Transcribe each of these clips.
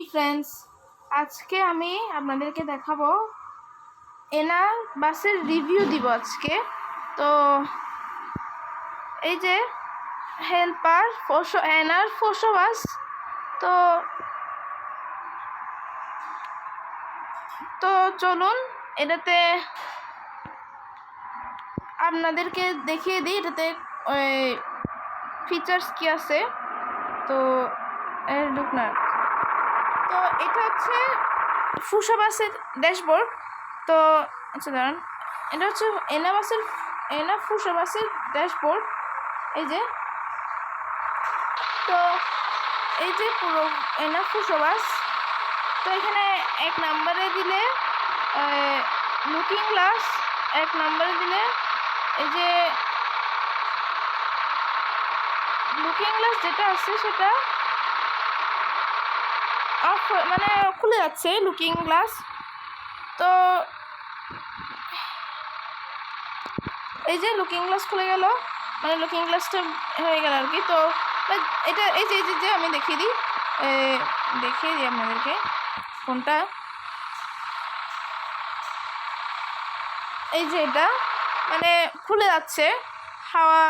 Friends আজকে আমি আপনাদেরকে দেখাবো এনার বাসের রিভিউ দিব আজকে। তো এই যে হেল্পার ফোসো, এনার ফোসো বাস। তো তো চলুন, এটাতে আপনাদেরকে দেখিয়ে দিই, এটাতে ফিচার্স কি আছে। তো লুক না। তো এটা হচ্ছে ফুসা বাসের ড্যাশবোর্ড। তো আচ্ছা দাঁড়ান। এটা হচ্ছে এনা বাসের, এনা ফুসা বাসের ড্যাশবোর্ড। এই যে। তো এই যে পুরো এনা ফুসা বাস। তো এখানে এক নাম্বারে দিলে লুকিং গ্লাস এক নাম্বারে দিলে এই যে লুকিং গ্লাস যেটা আছে সেটা অফ মানে খুলে যাচ্ছে লুকিং গ্লাস তো এই যে লুকিং গ্লাস খুলে গেল। মানে লুকিং গ্লাসটা হয়ে গেল আর কি। তো এটা এই যে এই যে আমি দেখিয়ে দিই। দেখিয়ে দিই আপনাদেরকে কোনটা এই যে এটা। মানে খুলে যাচ্ছে হাওয়া।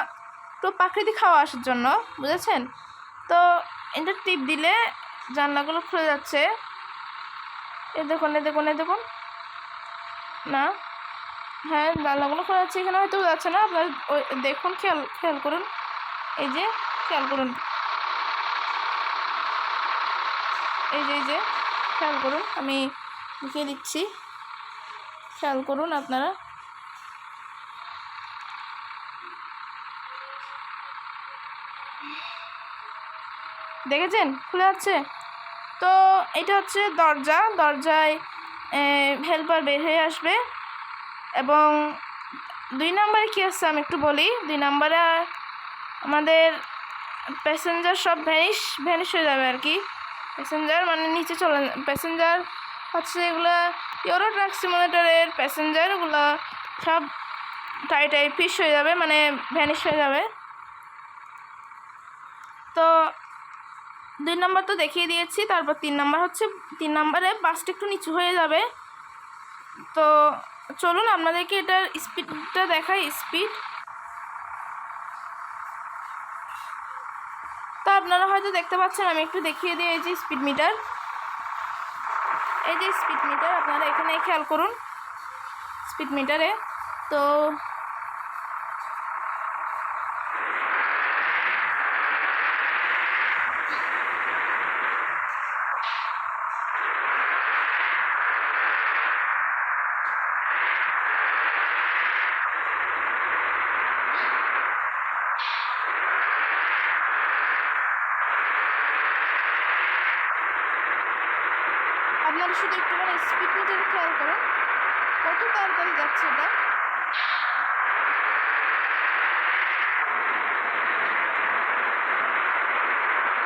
তো প্রাকৃতিক হাওয়া আসার জন্য, বুঝেছেন? তো এটা টিপ দিলে জানলাগুলো খুলে যাচ্ছে। এ দেখুন এ দেখুন এ দেখুন। না? হ্যাঁ জানলাগুলো খোলা যাচ্ছে, এখানে হয়তো যাচ্ছে না। আপনার ওই দেখুন, খেয়াল খেয়াল করুন। এই যে, খেয়াল করুন। এই যে এই যে, খেয়াল করুন। আমি লিখে দিচ্ছি। খেয়াল করুন আপনারা। দেখেছেন? খুলে যাচ্ছে? তো এটা হচ্ছে দরজা। দরজায় হেল্পার বের হয়ে আসবে। এবং দুই নম্বরে কী আছে আমি একটু বলি? দুই নম্বরে আমাদের প্যাসেঞ্জার সব ভ্যানিশ ভ্যানিশ হয়ে যাবে আর কি। প্যাসেঞ্জার মানে নিচে চলে প্যাসেঞ্জার হচ্ছে এগুলো ইউরো ট্রাক সিমুলেটারের প্যাসেঞ্জারগুলো সব টাই টাই ফিস হয়ে যাবে মানে ভ্যানিশ হয়ে যাবে। তো দুই নম্বর তো দেখিয়ে দিয়েছি, তারপর তিন নম্বর হচ্ছে, তিন নম্বরে বাসটা একটু নিচু হয়ে যাবে। তো চলুন আপনাদেরকে এটার স্পিডটা দেখাই স্পিড তো আপনারা হয়তো দেখতে পাচ্ছেন, আমি একটু দেখিয়ে দিই এই যে স্পিড মিটার এই যে স্পিড মিটার আপনারা এখানে খেয়াল করুন স্পিড মিটারে তো আপনারা শুধু একটু মানে স্পিড মিটারে খেয়াল করুন কত তাড়াতাড়ি যাচ্ছে এটা?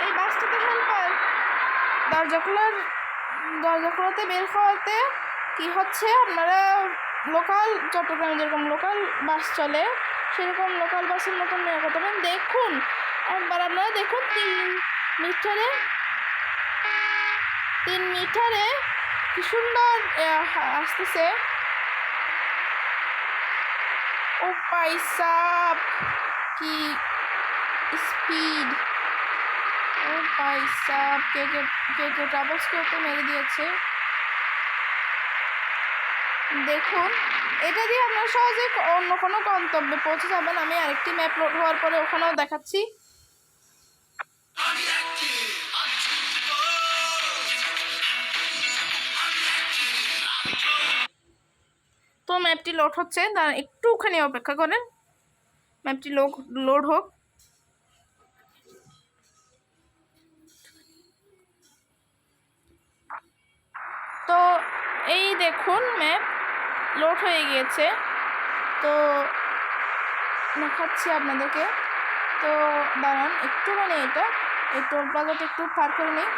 এই বাসটাতে হেল্পার দরজা খোলার, দরজা খোলাতে বের হওয়াতে কি হচ্ছে? আপনারা লোকাল চট্টগ্রামে যেরকম লোকাল বাস চলে, সেরকম লোকাল বাসের মতন করতে পারেন দেখুন, একবার আপনারা দেখুন, তিন মিটারে তিন মিটারে কি সুন্দর আসতেছে। ও পাইসাপ কি স্পিড ও পাইসাপ কে কে কে কে ট্রাভেলসকেও তো মেরে দিয়েছে। দেখুন, এটা দিয়ে আপনারা সহজে অন্য কোনো গন্তব্যে পৌঁছে যাবেন। আমি আরেকটি ম্যাপ লোড হওয়ার পরে ওখানেও দেখাচ্ছি। তো ম্যাপটি লোড হচ্ছে। তার একটুখানি অপেক্ষা করেন। ম্যাপটি লোড লোড হোক। তো এই দেখুন ম্যাপ, লোড হয়ে গিয়েছে। তো দেখাচ্ছি আপনাদেরকে। তো দাঁড়ান, একটু মানে এটা, এই টোল প্লাজাটা একটু পার করে নিই।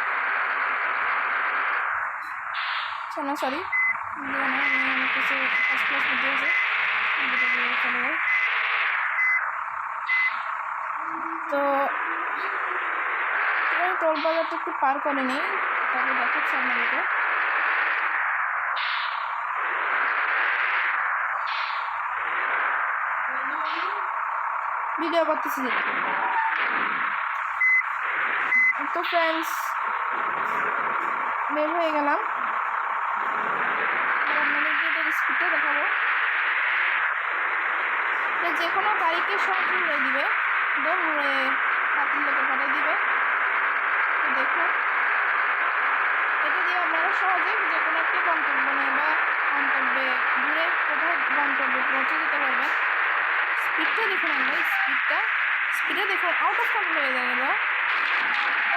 সরি তো টোল বাজারটা একটু পার করে নিই তারপর দেখাচ্ছি আপনাদেরকে ভিডিও করতেছি। তো ফ্রেন্ডস বের হয়ে গেলাম আর আপনাদেরকে এটা স্পিডটা দেখাবো তো যে কোনো গাড়িকে সহজে উড়ে দিবে। একদম উড়ে হাতির লোকে পাঠিয়ে দিবে। দেখুন। এটা দিয়ে আপনারা সহজে যে কোনো একটি গন্তব্যে বা গন্তব্যে দূরে কোথাও গন্তব্যে পৌঁছে যেতে পারবেন। স্পিডটা দেখুন আমরা, স্পিডটা, স্পিডে দেখুন আউট অফ কন্ট্রোল হয়ে গেল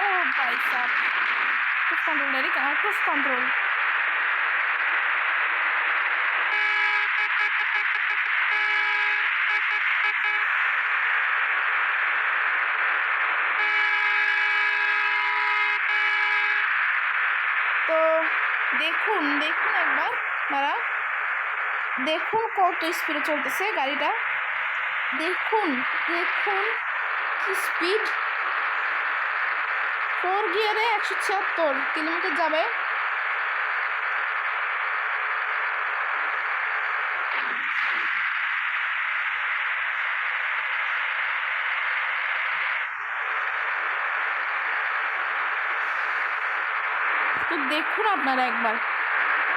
ও বাই সাপ খুব কন্ট্রোল এরিক আউট অফ কন্ট্রোল তো দেখুন দেখুন একবার, দাঁড়া। দেখুন কত স্পিডে চলতেছে গাড়িটা। দেখুন দেখুন কি স্পিড ফোর গিয়ারে একশো ছিয়াত্তর, কিলোমিটার যাবে তো দেখুন আপনারা একবার।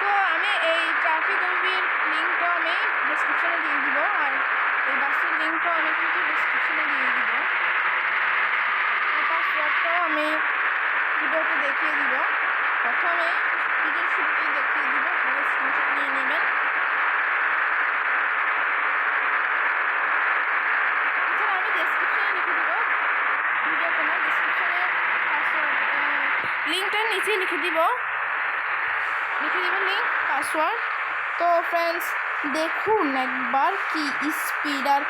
তো আমি এই ট্রাফিক ওবির লিঙ্কটা আমি ডিসক্রিপশনে দিয়ে দিব আর এই বাসের লিঙ্কটাও আমি কিন্তু ডিসক্রিপশনে দিয়ে দিব পাসওয়ার্ডটাও আমি ভিডিওতে দেখিয়ে দিব প্রথমে ভিডিওর শুরুতেই দেখিয়ে দিব আপনারা স্ক্রিনশট নিয়ে নেবেন এছাড়া আমি ডেসক্রিপশনে লিখে দিব ভিডিওতে না ডেসক্রিপশনে পাসওয়ার্ড নিচেই লিখে দিব। লিখে দিব লিঙ্ক পাসওয়ার্ড তো ফ্রেন্ডস দেখুন একবার কি স্পিড আর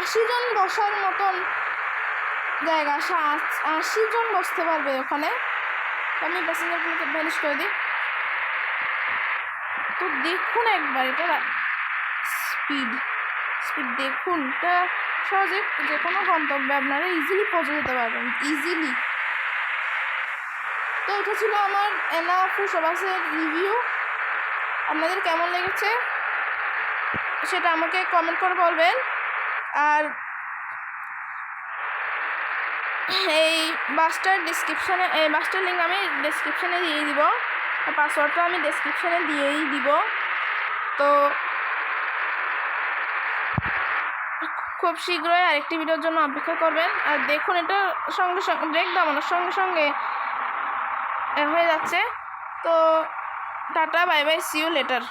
আশি জন বসার মতন জায়গা। আশি জন বসতে পারবে ওখানে। আমি প্যাসেঞ্জারগুলোকে ভ্যানিশ করে দিই। তো দেখুন একবার এটা স্পিড স্পিড দেখুন। এটা সহজে যে কোনো গন্তব্যে আপনারা ইজিলি পৌঁছে যেতে পারবেন। ইজিলি তো এটা ছিল আমার এনা ফুসবাসের রিভিউ আপনাদের কেমন লেগেছে? সেটা আমাকে কমেন্ট করে বলবেন। আর এই বাসটার ডিসক্রিপশানে এই বাসটার লিঙ্ক আমি ডিসক্রিপশানে দিয়ে দিব। পাসওয়ার্ডটা আমি ডিসক্রিপশানে দিয়েই দিব। তো খুব শীঘ্রই আরেকটি ভিডিওর জন্য অপেক্ষা করবেন। আর দেখুন, এটা সঙ্গে সঙ্গে ব্রেক দামানোর সঙ্গে সঙ্গে হয়ে যাচ্ছে। তো tata bye bye see you later